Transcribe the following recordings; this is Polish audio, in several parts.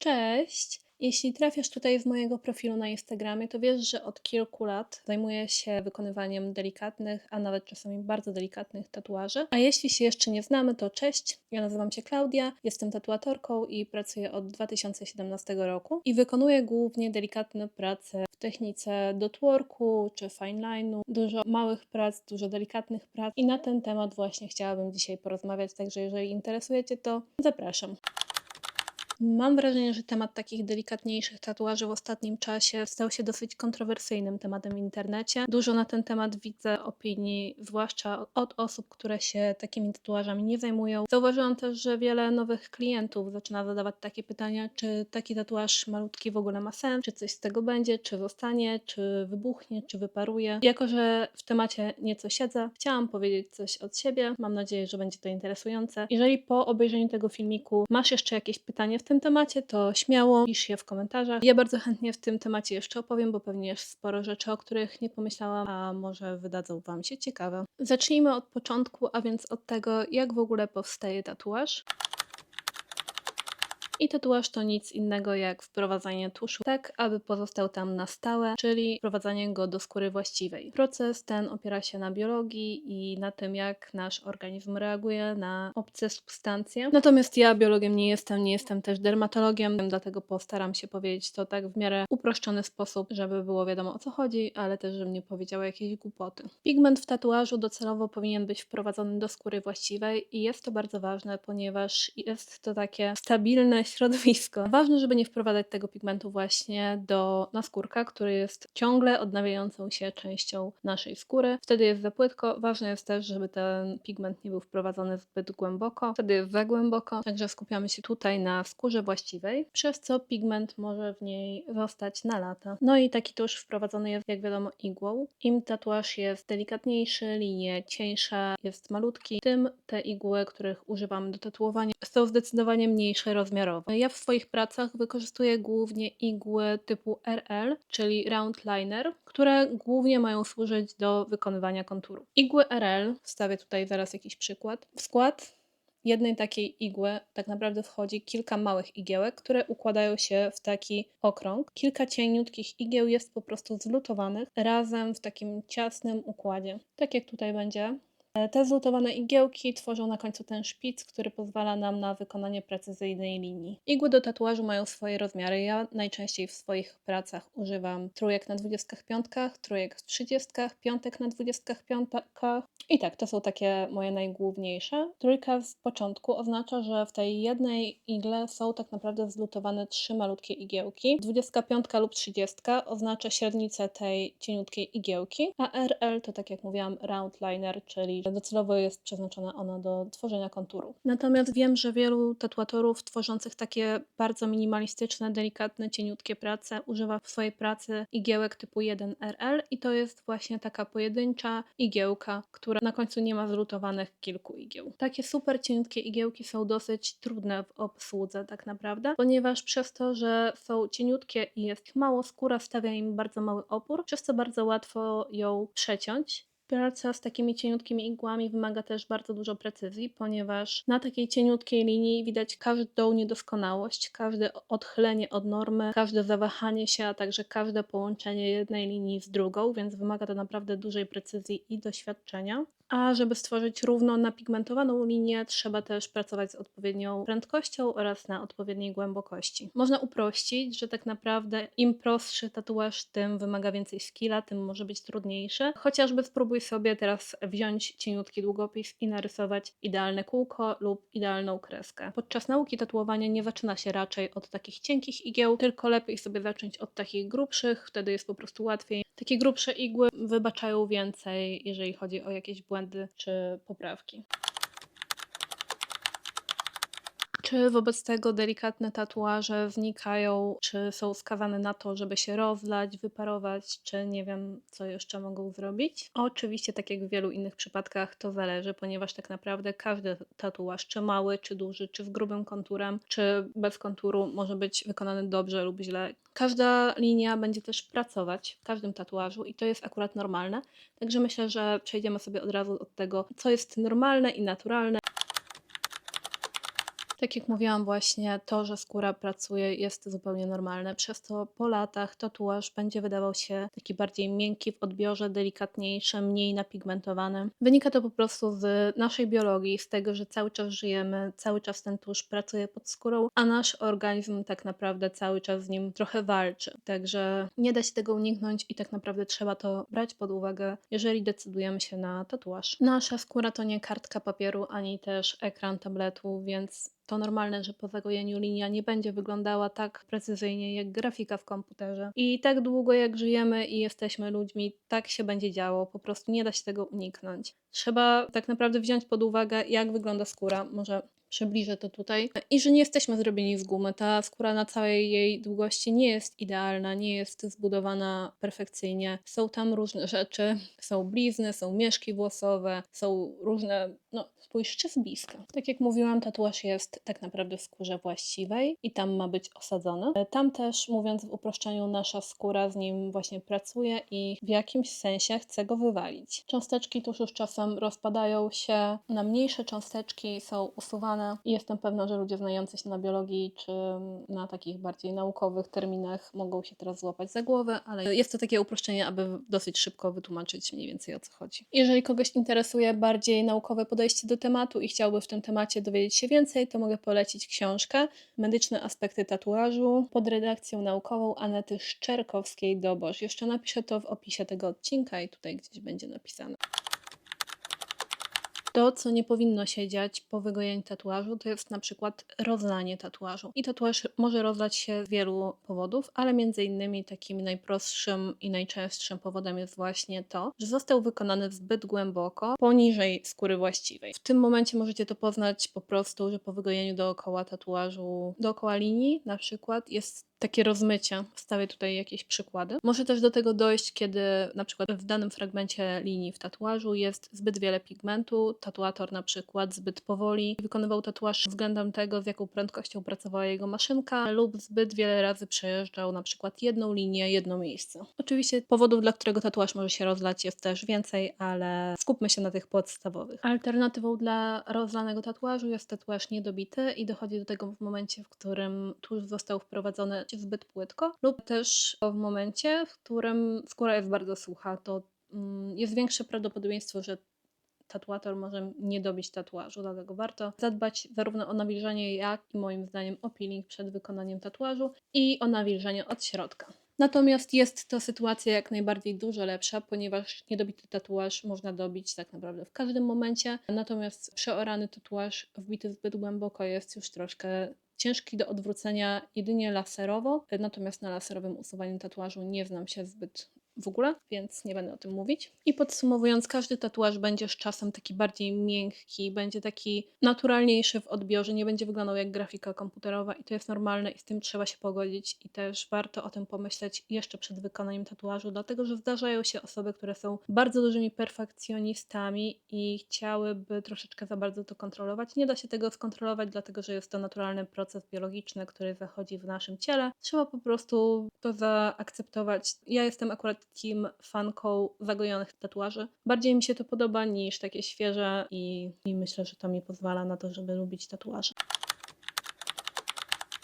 Cześć! Jeśli trafiasz tutaj z mojego profilu na Instagramie, to wiesz, że od kilku lat zajmuję się wykonywaniem delikatnych, a nawet czasami bardzo delikatnych tatuaży. A jeśli się jeszcze nie znamy, to cześć. Ja nazywam się Klaudia, jestem tatuatorką i pracuję od 2017 roku i wykonuję głównie delikatne prace w technice dotworku czy fine line'u. Dużo małych prac, dużo delikatnych prac i na ten temat właśnie chciałabym dzisiaj porozmawiać, także jeżeli interesuje Cię, to zapraszam. Mam wrażenie, że temat takich delikatniejszych tatuaży w ostatnim czasie stał się dosyć kontrowersyjnym tematem w internecie. Dużo na ten temat widzę opinii, zwłaszcza od osób, które się takimi tatuażami nie zajmują. Zauważyłam też, że wiele nowych klientów zaczyna zadawać takie pytania, czy taki tatuaż malutki w ogóle ma sens, czy coś z tego będzie, czy zostanie, czy wybuchnie, czy wyparuje. Jako, że w temacie nieco siedzę, chciałam powiedzieć coś od siebie. Mam nadzieję, że będzie to interesujące. Jeżeli po obejrzeniu tego filmiku masz jeszcze jakieś pytanie w tym temacie, to śmiało pisz je w komentarzach. Ja bardzo chętnie w tym temacie jeszcze opowiem, bo pewnie jest sporo rzeczy, o których nie pomyślałam, a może wydadzą Wam się ciekawe. Zacznijmy od początku, a więc od tego, jak w ogóle powstaje tatuaż. I tatuaż to nic innego jak wprowadzanie tuszu tak, aby pozostał tam na stałe, czyli wprowadzanie go do skóry właściwej. Proces ten opiera się na biologii i na tym, jak nasz organizm reaguje na obce substancje. Natomiast ja biologiem nie jestem, nie jestem też dermatologiem, dlatego postaram się powiedzieć to tak w miarę uproszczony sposób, żeby było wiadomo o co chodzi, ale też, żebym nie powiedziała jakiejś głupoty. Pigment w tatuażu docelowo powinien być wprowadzony do skóry właściwej i jest to bardzo ważne, ponieważ jest to takie stabilne środowisko. Ważne, żeby nie wprowadzać tego pigmentu właśnie do naskórka, który jest ciągle odnawiającą się częścią naszej skóry. Wtedy jest za płytko. Ważne jest też, żeby ten pigment nie był wprowadzony zbyt głęboko. Wtedy jest za głęboko. Także skupiamy się tutaj na skórze właściwej, przez co pigment może w niej zostać na lata. No i taki tusz wprowadzony jest, jak wiadomo, igłą. Im tatuaż jest delikatniejszy, linie cieńsza, jest malutki, tym te igły, których używamy do tatuowania, są zdecydowanie mniejsze rozmiarowo. Ja w swoich pracach wykorzystuję głównie igły typu RL, czyli round liner, które głównie mają służyć do wykonywania konturu. Igły RL, wstawię tutaj zaraz jakiś przykład. W skład jednej takiej igły tak naprawdę wchodzi kilka małych igiełek, które układają się w taki okrąg. Kilka cieniutkich igieł jest po prostu zlutowanych razem w takim ciasnym układzie. Tak jak tutaj będzie. E, Te zlutowane igiełki tworzą na końcu ten szpic, który pozwala nam na wykonanie precyzyjnej linii. Igły do tatuażu mają swoje rozmiary. Ja najczęściej w swoich pracach używam trójek na 25, trójek w 30, piątek na 25. I tak, to są takie moje najgłówniejsze. Trójka z początku oznacza, że w tej jednej igle są tak naprawdę zlutowane trzy malutkie igiełki. 25 lub 30 oznacza średnicę tej cieniutkiej igiełki, a RL to tak jak mówiłam round liner, czyli docelowo jest przeznaczona ona do tworzenia konturu. Natomiast wiem, że wielu tatuatorów tworzących takie bardzo minimalistyczne, delikatne, cieniutkie prace używa w swojej pracy igiełek typu 1RL i to jest właśnie taka pojedyncza igiełka, która na końcu nie ma zlutowanych kilku igieł. Takie super cieniutkie igiełki są dosyć trudne w obsłudze tak naprawdę, ponieważ przez to, że są cieniutkie i jest ich mało, skóra stawia im bardzo mały opór, przez co bardzo łatwo ją przeciąć. Praca z takimi cieniutkimi igłami wymaga też bardzo dużo precyzji, ponieważ na takiej cieniutkiej linii widać każdą niedoskonałość, każde odchylenie od normy, każde zawahanie się, a także każde połączenie jednej linii z drugą, więc wymaga to naprawdę dużej precyzji i doświadczenia. A żeby stworzyć równo napigmentowaną linię, trzeba też pracować z odpowiednią prędkością oraz na odpowiedniej głębokości. Można uprościć, że tak naprawdę im prostszy tatuaż, tym wymaga więcej skilla, tym może być trudniejszy. Chociażby spróbuj sobie teraz wziąć cieniutki długopis i narysować idealne kółko lub idealną kreskę. Podczas nauki tatuowania nie zaczyna się raczej od takich cienkich igieł, tylko lepiej sobie zacząć od takich grubszych, wtedy jest po prostu łatwiej. Takie grubsze igły wybaczają więcej, jeżeli chodzi o jakieś błędy czy poprawki. Czy wobec tego delikatne tatuaże wnikają, czy są skazane na to, żeby się rozlać, wyparować, czy nie wiem, co jeszcze mogą zrobić? Oczywiście, tak jak w wielu innych przypadkach, to zależy, ponieważ tak naprawdę każdy tatuaż, czy mały, czy duży, czy z grubym konturem, czy bez konturu, może być wykonany dobrze lub źle. Każda linia będzie też pracować w każdym tatuażu i to jest akurat normalne. Także myślę, że przejdziemy sobie od razu od tego, co jest normalne i naturalne. Tak jak mówiłam właśnie, to, że skóra pracuje jest zupełnie normalne. Przez to po latach tatuaż będzie wydawał się taki bardziej miękki w odbiorze, delikatniejszy, mniej napigmentowany. Wynika to po prostu z naszej biologii, z tego, że cały czas żyjemy, cały czas ten tusz pracuje pod skórą, a nasz organizm tak naprawdę cały czas z nim trochę walczy. Także nie da się tego uniknąć i tak naprawdę trzeba to brać pod uwagę, jeżeli decydujemy się na tatuaż. Nasza skóra to nie kartka papieru, ani też ekran tabletu, więc to normalne, że po zagojeniu linia nie będzie wyglądała tak precyzyjnie jak grafika w komputerze. I tak długo jak żyjemy i jesteśmy ludźmi, tak się będzie działo. Po prostu nie da się tego uniknąć. Trzeba tak naprawdę wziąć pod uwagę, jak wygląda skóra. Może przybliżę to tutaj. I że nie jesteśmy zrobieni z gumy. Ta skóra na całej jej długości nie jest idealna, nie jest zbudowana perfekcyjnie. Są tam różne rzeczy. Są blizny, są mieszki włosowe, są różne. No, spójrzcie z bliska. Tak jak mówiłam, tatuaż jest tak naprawdę w skórze właściwej i tam ma być osadzony. Tam też, mówiąc w uproszczeniu, nasza skóra z nim właśnie pracuje i w jakimś sensie chce go wywalić. Cząsteczki tuszu z czasem rozpadają się na mniejsze cząsteczki, są usuwane i jestem pewna, że ludzie znający się na biologii czy na takich bardziej naukowych terminach mogą się teraz złapać za głowę, ale jest to takie uproszczenie, aby dosyć szybko wytłumaczyć mniej więcej o co chodzi. Jeżeli kogoś interesuje bardziej naukowe podejście do tematu i chciałby w tym temacie dowiedzieć się więcej, to mogę polecić książkę Medyczne aspekty tatuażu pod redakcją naukową Anety Szczerkowskiej-Dobosz. Jeszcze napiszę to w opisie tego odcinka i tutaj gdzieś będzie napisane. To, co nie powinno się dziać po wygojeniu tatuażu, to jest na przykład rozlanie tatuażu. I tatuaż może rozlać się z wielu powodów, ale między innymi takim najprostszym i najczęstszym powodem jest właśnie to, że został wykonany zbyt głęboko poniżej skóry właściwej. W tym momencie możecie to poznać po prostu, że po wygojeniu dookoła tatuażu, dookoła linii na przykład jest takie rozmycie. Wstawię tutaj jakieś przykłady. Może też do tego dojść, kiedy na przykład w danym fragmencie linii w tatuażu jest zbyt wiele pigmentu, tatuator na przykład zbyt powoli wykonywał tatuaż względem tego, z jaką prędkością pracowała jego maszynka, lub zbyt wiele razy przejeżdżał na przykład jedną linię, jedno miejsce. Oczywiście powodów, dla którego tatuaż może się rozlać jest też więcej, ale skupmy się na tych podstawowych. Alternatywą dla rozlanego tatuażu jest tatuaż niedobity i dochodzi do tego w momencie, w którym tusz został wprowadzony zbyt płytko, lub też w momencie, w którym skóra jest bardzo sucha, to mm, jest większe prawdopodobieństwo, że tatuator może nie dobić tatuażu, dlatego warto zadbać zarówno o nawilżenie, jak i moim zdaniem o peeling przed wykonaniem tatuażu i o nawilżenie od środka. Natomiast jest to sytuacja jak najbardziej dużo lepsza, ponieważ niedobity tatuaż można dobić tak naprawdę w każdym momencie. Natomiast przeorany tatuaż wbity zbyt głęboko jest już troszkę ciężki do odwrócenia jedynie laserowo, natomiast na laserowym usuwaniu tatuażu nie znam się zbyt w ogóle, więc nie będę o tym mówić. I podsumowując, każdy tatuaż będzie z czasem taki bardziej miękki, będzie taki naturalniejszy w odbiorze, nie będzie wyglądał jak grafika komputerowa i to jest normalne i z tym trzeba się pogodzić i też warto o tym pomyśleć jeszcze przed wykonaniem tatuażu, dlatego że zdarzają się osoby, które są bardzo dużymi perfekcjonistami i chciałyby troszeczkę za bardzo to kontrolować. Nie da się tego skontrolować, dlatego że jest to naturalny proces biologiczny, który zachodzi w naszym ciele. Trzeba po prostu to zaakceptować. Ja jestem akurat takim fanką zagojonych tatuaży. Bardziej mi się to podoba niż takie świeże i, i myślę, że to mi pozwala na to, żeby lubić tatuaże.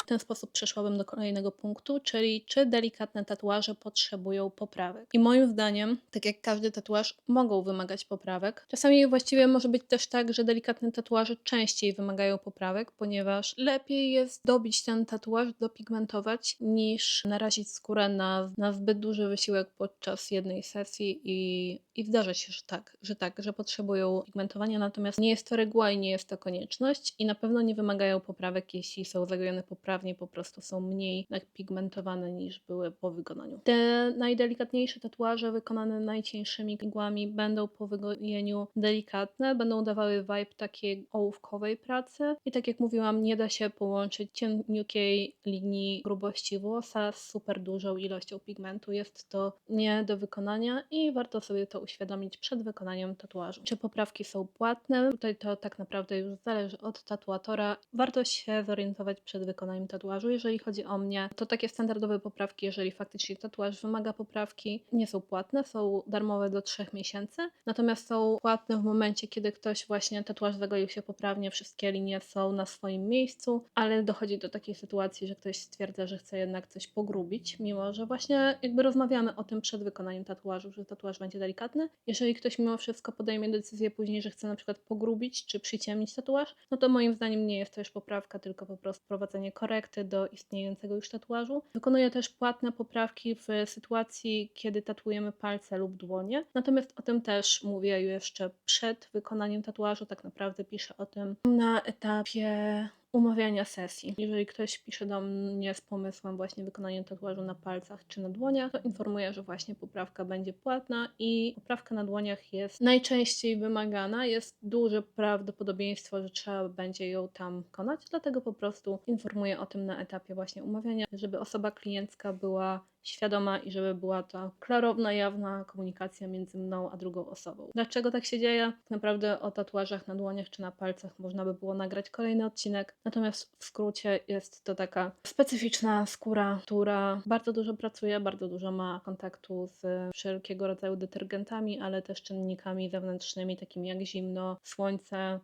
Ten sposób przeszłabym do kolejnego punktu, czyli czy delikatne tatuaże potrzebują poprawek. I moim zdaniem, tak jak każdy tatuaż, mogą wymagać poprawek. Czasami właściwie może być też tak, że delikatne tatuaże częściej wymagają poprawek, ponieważ lepiej jest dobić ten tatuaż, dopigmentować, niż narazić skórę na, na zbyt duży wysiłek podczas jednej sesji i, i zdarza się, że tak, że tak, że potrzebują pigmentowania, natomiast nie jest to reguła i nie jest to konieczność i na pewno nie wymagają poprawek, jeśli są zagojone poprawnie po prostu są mniej pigmentowane niż były po wykonaniu. Te najdelikatniejsze tatuaże wykonane najcieńszymi igłami będą po wygojeniu delikatne, będą dawały vibe takiej ołówkowej pracy i tak jak mówiłam, nie da się połączyć cieniukiej linii grubości włosa z super dużą ilością pigmentu. Jest to nie do wykonania i warto sobie to uświadomić przed wykonaniem tatuażu. Czy poprawki są płatne? Tutaj to tak naprawdę już zależy od tatuatora. Warto się zorientować przed wykonaniem tatuażu. Jeżeli chodzi o mnie, to takie standardowe poprawki, jeżeli faktycznie tatuaż wymaga poprawki, nie są płatne, są darmowe do 3 miesięcy, natomiast są płatne w momencie, kiedy ktoś właśnie tatuaż zagoił się poprawnie, wszystkie linie są na swoim miejscu, ale dochodzi do takiej sytuacji, że ktoś stwierdza, że chce jednak coś pogrubić, mimo że właśnie jakby rozmawiamy o tym przed wykonaniem tatuażu, że tatuaż będzie delikatny. Jeżeli ktoś mimo wszystko podejmie decyzję później, że chce na przykład pogrubić czy przyciemnić tatuaż, no to moim zdaniem nie jest to już poprawka, tylko po prostu wprowadzenie korekty do istniejącego już tatuażu. Wykonuję też płatne poprawki w sytuacji, kiedy tatuujemy palce lub dłonie. Natomiast o tym też mówię jeszcze przed wykonaniem tatuażu. Tak naprawdę piszę o tym na etapie umawiania sesji. Jeżeli ktoś pisze do mnie z pomysłem właśnie wykonania tatuażu na palcach czy na dłoniach, to informuję, że właśnie poprawka będzie płatna i poprawka na dłoniach jest najczęściej wymagana. Jest duże prawdopodobieństwo, że trzeba będzie ją tam wykonać, dlatego po prostu informuję o tym na etapie właśnie umawiania, żeby osoba kliencka była świadoma i żeby była to klarowna, jawna komunikacja między mną a drugą osobą. Dlaczego tak się dzieje? Tak naprawdę o tatuażach na dłoniach czy na palcach można by było nagrać kolejny odcinek. Natomiast w skrócie jest to taka specyficzna skóra, która bardzo dużo pracuje, bardzo dużo ma kontaktu z wszelkiego rodzaju detergentami, ale też czynnikami zewnętrznymi, takimi jak zimno, słońce,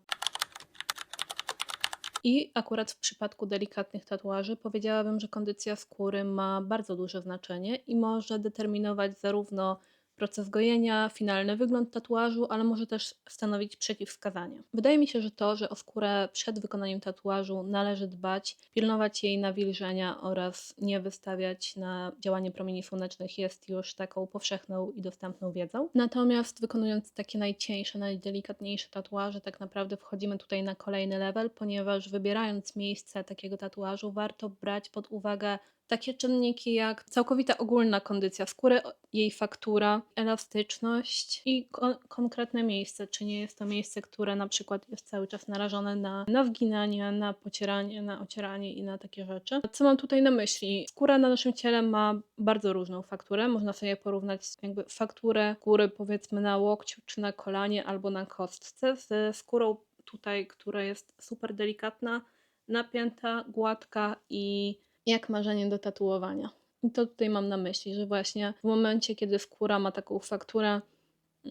i akurat w przypadku delikatnych tatuaży powiedziałabym, że kondycja skóry ma bardzo duże znaczenie i może determinować zarówno proces gojenia, finalny wygląd tatuażu, ale może też stanowić przeciwwskazanie. Wydaje mi się, że to, że o skórę przed wykonaniem tatuażu należy dbać, pilnować jej nawilżenia oraz nie wystawiać na działanie promieni słonecznych jest już taką powszechną i dostępną wiedzą. Natomiast wykonując takie najcieńsze, najdelikatniejsze tatuaże, tak naprawdę wchodzimy tutaj na kolejny level, ponieważ wybierając miejsce takiego tatuażu, warto brać pod uwagę takie czynniki jak całkowita ogólna kondycja skóry, jej faktura, elastyczność i kon konkretne miejsce. Czy nie jest to miejsce, które na przykład jest cały czas narażone na, na wginanie, na pocieranie, na ocieranie i na takie rzeczy. Co mam tutaj na myśli? Skóra na naszym ciele ma bardzo różną fakturę. Można sobie porównać jakby fakturę skóry powiedzmy na łokciu, czy na kolanie, albo na kostce ze skórą tutaj, która jest super delikatna, napięta, gładka i jak marzenie do tatuowania. I to tutaj mam na myśli, że właśnie w momencie, kiedy skóra ma taką fakturę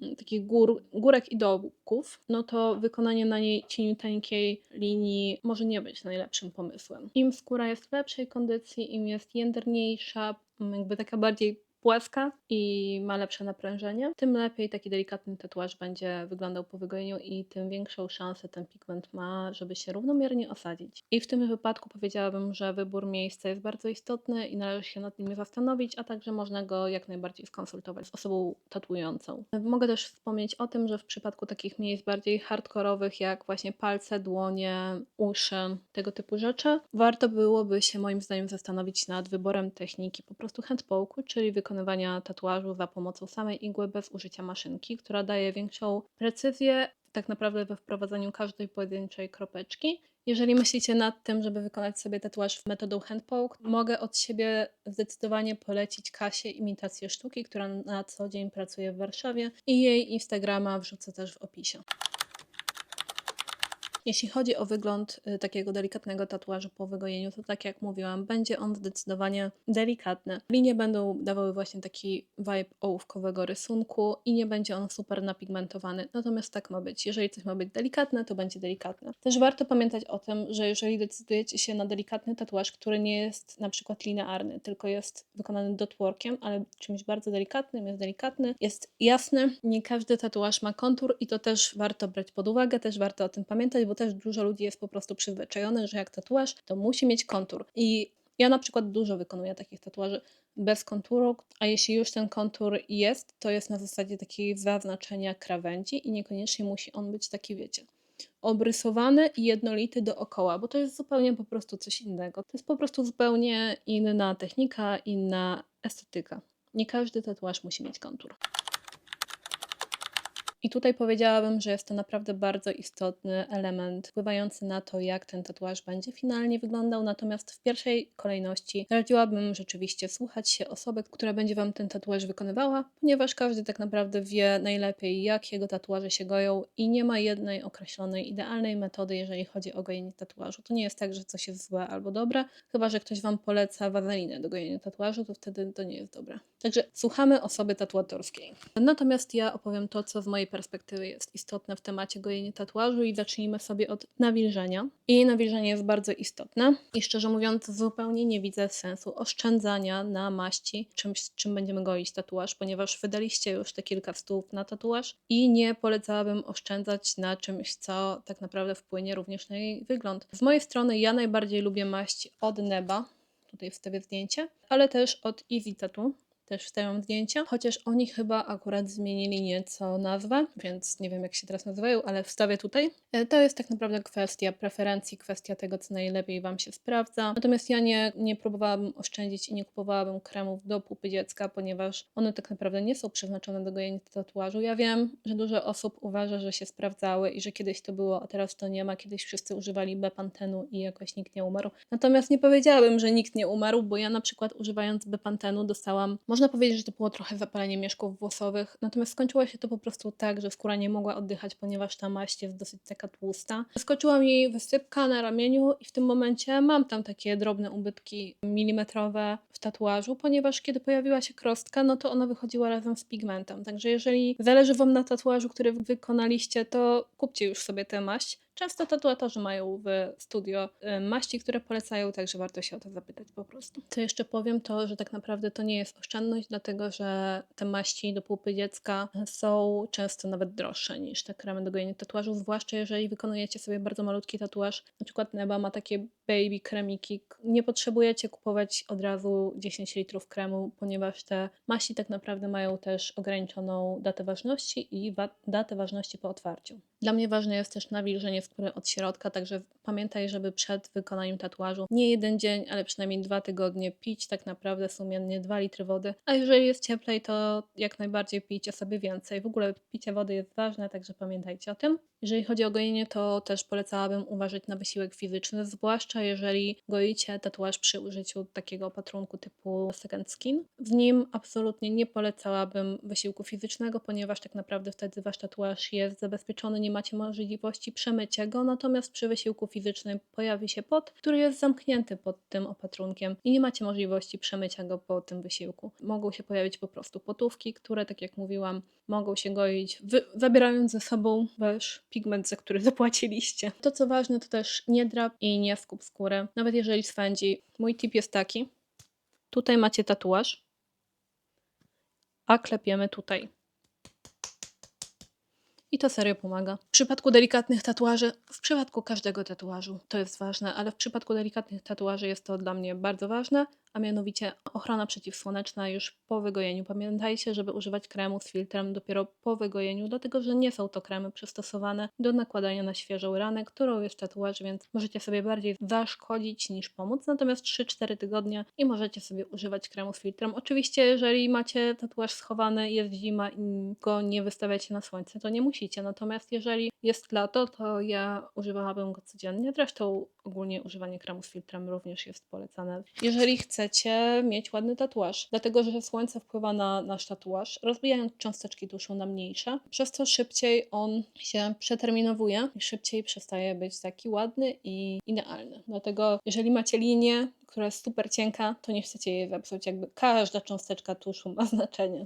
mm, takich gór, górek i dołków, no to wykonanie na niej cieniuteńkiej linii może nie być najlepszym pomysłem. Im skóra jest w lepszej kondycji, im jest jędrniejsza, mm, jakby taka bardziej płaska i ma lepsze naprężenie, tym lepiej taki delikatny tatuaż będzie wyglądał po wygojeniu i tym większą szansę ten pigment ma, żeby się równomiernie osadzić. I w tym wypadku powiedziałabym, że wybór miejsca jest bardzo istotny i należy się nad nim zastanowić, a także można go jak najbardziej skonsultować z osobą tatuującą. Mogę też wspomnieć o tym, że w przypadku takich miejsc bardziej hardkorowych, jak właśnie palce, dłonie, uszy, tego typu rzeczy, warto byłoby się moim zdaniem zastanowić nad wyborem techniki po prostu handpoke'u, czyli wykonywania tatuażu za pomocą samej igły bez użycia maszynki, która daje większą precyzję tak naprawdę we wprowadzaniu każdej pojedynczej kropeczki. Jeżeli myślicie nad tym, żeby wykonać sobie tatuaż metodą handpoke, mogę od siebie zdecydowanie polecić Kasię Imitację Sztuki, która na co dzień pracuje w Warszawie i jej Instagrama wrzucę też w opisie. Jeśli chodzi o wygląd y, takiego delikatnego tatuażu po wygojeniu, to tak jak mówiłam, będzie on zdecydowanie delikatny. Linie będą dawały właśnie taki vibe ołówkowego rysunku i nie będzie on super napigmentowany. Natomiast tak ma być. Jeżeli coś ma być delikatne, to będzie delikatne. Też warto pamiętać o tym, że jeżeli decydujecie się na delikatny tatuaż, który nie jest na przykład linearny, tylko jest wykonany dotworkiem, ale czymś bardzo delikatnym, jest delikatny, jest jasny, nie każdy tatuaż ma kontur i to też warto brać pod uwagę, też warto o tym pamiętać, bo też dużo ludzi jest po prostu przyzwyczajone, że jak tatuaż, to musi mieć kontur. I ja na przykład dużo wykonuję takich tatuaży bez konturu, a jeśli już ten kontur jest, to jest na zasadzie takiego zaznaczenia krawędzi i niekoniecznie musi on być taki, wiecie, obrysowany i jednolity dookoła, bo to jest zupełnie po prostu coś innego. To jest po prostu zupełnie inna technika, inna estetyka. Nie każdy tatuaż musi mieć kontur. I tutaj powiedziałabym, że jest to naprawdę bardzo istotny element wpływający na to, jak ten tatuaż będzie finalnie wyglądał. Natomiast w pierwszej kolejności radziłabym rzeczywiście słuchać się osoby, która będzie Wam ten tatuaż wykonywała, ponieważ każdy tak naprawdę wie najlepiej, jak jego tatuaże się goją i nie ma jednej określonej, idealnej metody, jeżeli chodzi o gojenie tatuażu. To nie jest tak, że coś jest złe albo dobre, chyba że ktoś Wam poleca wazelinę do gojenia tatuażu, to wtedy to nie jest dobre. Także słuchamy osoby tatuatorskiej. Natomiast ja opowiem to, co z mojej perspektywy jest istotne w temacie gojenia tatuażu i zacznijmy sobie od nawilżenia. I nawilżenie jest bardzo istotne i szczerze mówiąc zupełnie nie widzę sensu oszczędzania na maści czymś, czym będziemy goić tatuaż, ponieważ wydaliście już te kilka stów na tatuaż i nie polecałabym oszczędzać na czymś, co tak naprawdę wpłynie również na jej wygląd. Z mojej strony ja najbardziej lubię maść od Neba, tutaj wstawię zdjęcie, ale też od Easy Tattoo. Też wstawiam zdjęcia, chociaż oni chyba akurat zmienili nieco nazwę, więc nie wiem jak się teraz nazywają, ale wstawię tutaj. E, To jest tak naprawdę kwestia preferencji, kwestia tego, co najlepiej Wam się sprawdza. Natomiast ja nie, nie próbowałabym oszczędzić i nie kupowałabym kremów do pupy dziecka, ponieważ one tak naprawdę nie są przeznaczone do gojenia tatuażu. Ja wiem, że dużo osób uważa, że się sprawdzały i że kiedyś to było, a teraz to nie ma. Kiedyś wszyscy używali Bepantenu i jakoś nikt nie umarł. Natomiast nie powiedziałabym, że nikt nie umarł, bo ja na przykład używając Bepantenu dostałam, można powiedzieć, że to było trochę zapalenie mieszków włosowych, natomiast skończyło się to po prostu tak, że skóra nie mogła oddychać, ponieważ ta maść jest dosyć taka tłusta. Skoczyła mi wysypka na ramieniu i w tym momencie mam tam takie drobne ubytki milimetrowe w tatuażu, ponieważ kiedy pojawiła się krostka, no to ona wychodziła razem z pigmentem. Także jeżeli zależy Wam na tatuażu, który wykonaliście, to kupcie już sobie tę maść. Często tatuatorzy mają w studio y, maści, które polecają, także warto się o to zapytać po prostu. Co jeszcze powiem, to że tak naprawdę to nie jest oszczędność, dlatego że te maści do pupy dziecka są często nawet droższe niż te kremy do gojenia tatuażu, zwłaszcza jeżeli wykonujecie sobie bardzo malutki tatuaż. Na przykład Neba ma takie baby kremiki. Nie potrzebujecie kupować od razu 10 litrów kremu, ponieważ te maści tak naprawdę mają też ograniczoną datę ważności i wa- datę ważności po otwarciu. Dla mnie ważne jest też nawilżenie skóry od środka, także pamiętaj, żeby przed wykonaniem tatuażu nie jeden dzień, ale przynajmniej dwa tygodnie pić tak naprawdę sumiennie 2 litry wody. A jeżeli jest cieplej, to jak najbardziej pijcie sobie więcej. W ogóle picie wody jest ważne, także pamiętajcie o tym. Jeżeli chodzi o gojenie, to też polecałabym uważać na wysiłek fizyczny, zwłaszcza jeżeli goicie tatuaż przy użyciu takiego opatrunku typu second skin. W nim absolutnie nie polecałabym wysiłku fizycznego, ponieważ tak naprawdę wtedy wasz tatuaż jest zabezpieczony, nie macie możliwości przemycia go, natomiast przy wysiłku fizycznym pojawi się pot, który jest zamknięty pod tym opatrunkiem i nie macie możliwości przemycia go po tym wysiłku. Mogą się pojawić po prostu potówki, które, tak jak mówiłam, mogą się goić, zabierając ze sobą wasz pigment, za który zapłaciliście. To co ważne, to też nie drap i nie skup skóry, nawet jeżeli swędzi. Mój tip jest taki, tutaj macie tatuaż, a klepiemy tutaj. I to serio pomaga. W przypadku delikatnych tatuaży, w przypadku każdego tatuażu to jest ważne, ale w przypadku delikatnych tatuaży jest to dla mnie bardzo ważne, a mianowicie ochrona przeciwsłoneczna już po wygojeniu. Pamiętajcie, żeby używać kremu z filtrem dopiero po wygojeniu, dlatego że nie są to kremy przystosowane do nakładania na świeżą ranę, którą jest tatuaż, więc możecie sobie bardziej zaszkodzić niż pomóc. Natomiast 3-4 tygodnie i możecie sobie używać kremu z filtrem. Oczywiście, jeżeli macie tatuaż schowany, jest zima i go nie wystawiacie na słońce, to nie musicie. Natomiast jeżeli jest lato, to ja używałabym go codziennie. Zresztą ogólnie używanie kremu z filtrem również jest polecane. Jeżeli chcecie mieć ładny tatuaż, dlatego że słońce wpływa na nasz tatuaż, rozbijając cząsteczki tuszu na mniejsze, przez to szybciej on się przeterminowuje i szybciej przestaje być taki ładny i idealny. Dlatego jeżeli macie linię, która jest super cienka, to nie chcecie jej zepsuć. Jakby każda cząsteczka tuszu ma znaczenie.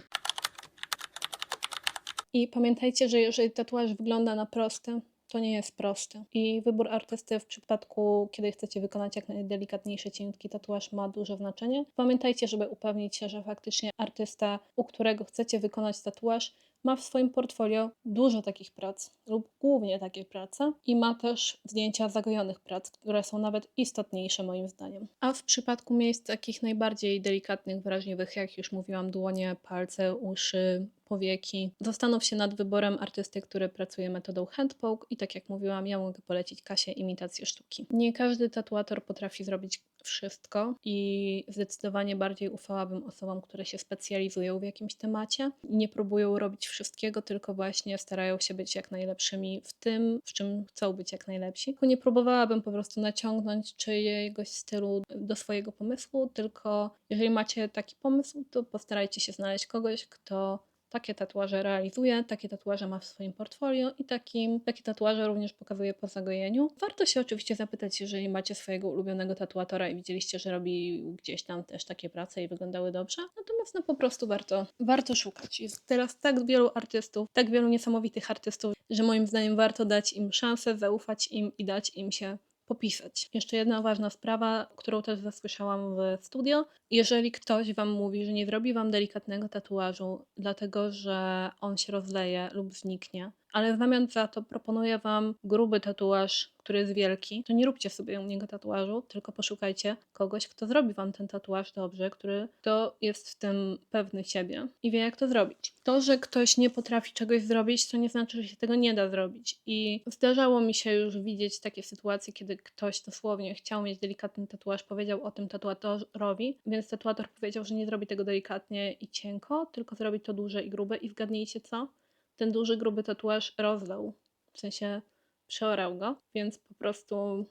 I pamiętajcie, że jeżeli tatuaż wygląda na prosty, to nie jest prosty. I wybór artysty w przypadku, kiedy chcecie wykonać jak najdelikatniejszy, cieniutki tatuaż, ma duże znaczenie. Pamiętajcie, żeby upewnić się, że faktycznie artysta, u którego chcecie wykonać tatuaż, ma w swoim portfolio dużo takich prac, lub głównie takie prace, i ma też zdjęcia zagojonych prac, które są nawet istotniejsze moim zdaniem. A w przypadku miejsc takich najbardziej delikatnych, wrażliwych, jak już mówiłam, dłonie, palce, uszy, powieki. Zastanów się nad wyborem artysty, który pracuje metodą handpoke i tak jak mówiłam, ja mogę polecić Kasię imitację sztuki. Nie każdy tatuator potrafi zrobić wszystko i zdecydowanie bardziej ufałabym osobom, które się specjalizują w jakimś temacie i nie próbują robić wszystkiego, tylko właśnie starają się być jak najlepszymi w tym, w czym chcą być jak najlepsi. Nie próbowałabym po prostu naciągnąć czyjegoś stylu do swojego pomysłu, tylko jeżeli macie taki pomysł, to postarajcie się znaleźć kogoś, kto takie tatuaże realizuje, takie tatuaże ma w swoim portfolio i takim, takie tatuaże również pokazuje po zagojeniu. Warto się oczywiście zapytać, jeżeli macie swojego ulubionego tatuatora i widzieliście, że robi gdzieś tam też takie prace i wyglądały dobrze. Natomiast no po prostu warto, warto szukać. Jest teraz tak wielu artystów, tak wielu niesamowitych artystów, że moim zdaniem warto dać im szansę, zaufać im i dać im się popisać. Jeszcze jedna ważna sprawa, którą też zasłyszałam w studio. Jeżeli ktoś Wam mówi, że nie zrobi Wam delikatnego tatuażu, dlatego że on się rozleje lub zniknie, ale w zamian za to proponuje Wam gruby tatuaż, który jest wielki, to nie róbcie sobie u niego tatuażu, tylko poszukajcie kogoś, kto zrobi Wam ten tatuaż dobrze, który kto jest w tym pewny siebie i wie, jak to zrobić. To, że ktoś nie potrafi czegoś zrobić, to nie znaczy, że się tego nie da zrobić. I zdarzało mi się już widzieć takie sytuacje, kiedy ktoś dosłownie chciał mieć delikatny tatuaż, powiedział o tym tatuatorowi, więc tatuator powiedział, że nie zrobi tego delikatnie i cienko, tylko zrobi to duże i grube. I zgadnijcie co? Ten duży, gruby tatuaż rozlał. W sensie przeorał go, więc po prostu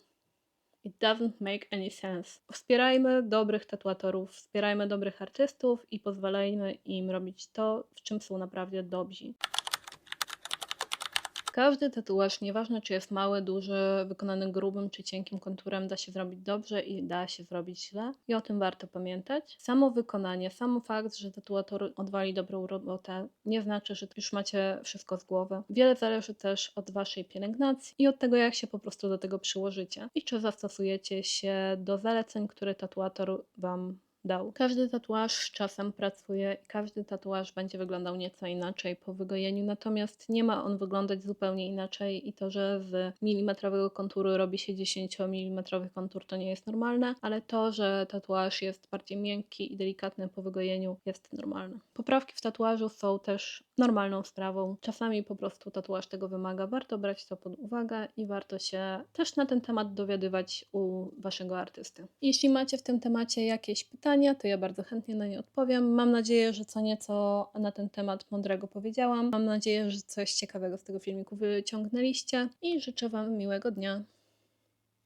it doesn't make any sense. Wspierajmy dobrych tatuatorów, wspierajmy dobrych artystów i pozwalajmy im robić to, w czym są naprawdę dobrzy. Każdy tatuaż, nieważne czy jest mały, duży, wykonany grubym czy cienkim konturem, da się zrobić dobrze i da się zrobić źle. I o tym warto pamiętać. Samo wykonanie, sam fakt, że tatuator odwali dobrą robotę, nie znaczy, że już macie wszystko z głowy. Wiele zależy też od waszej pielęgnacji i od tego, jak się po prostu do tego przyłożycie. I czy zastosujecie się do zaleceń, które tatuator wam dał. Każdy tatuaż z czasem pracuje i każdy tatuaż będzie wyglądał nieco inaczej po wygojeniu, natomiast nie ma on wyglądać zupełnie inaczej i to, że z milimetrowego konturu robi się 10 mm kontur to nie jest normalne, ale to, że tatuaż jest bardziej miękki i delikatny po wygojeniu jest normalne. Poprawki w tatuażu są też normalną sprawą. Czasami po prostu tatuaż tego wymaga. Warto brać to pod uwagę i warto się też na ten temat dowiadywać u waszego artysty. Jeśli macie w tym temacie jakieś pytania, to ja bardzo chętnie na nie odpowiem. Mam nadzieję, że co nieco na ten temat mądrego powiedziałam. Mam nadzieję, że coś ciekawego z tego filmiku wyciągnęliście i życzę wam miłego dnia.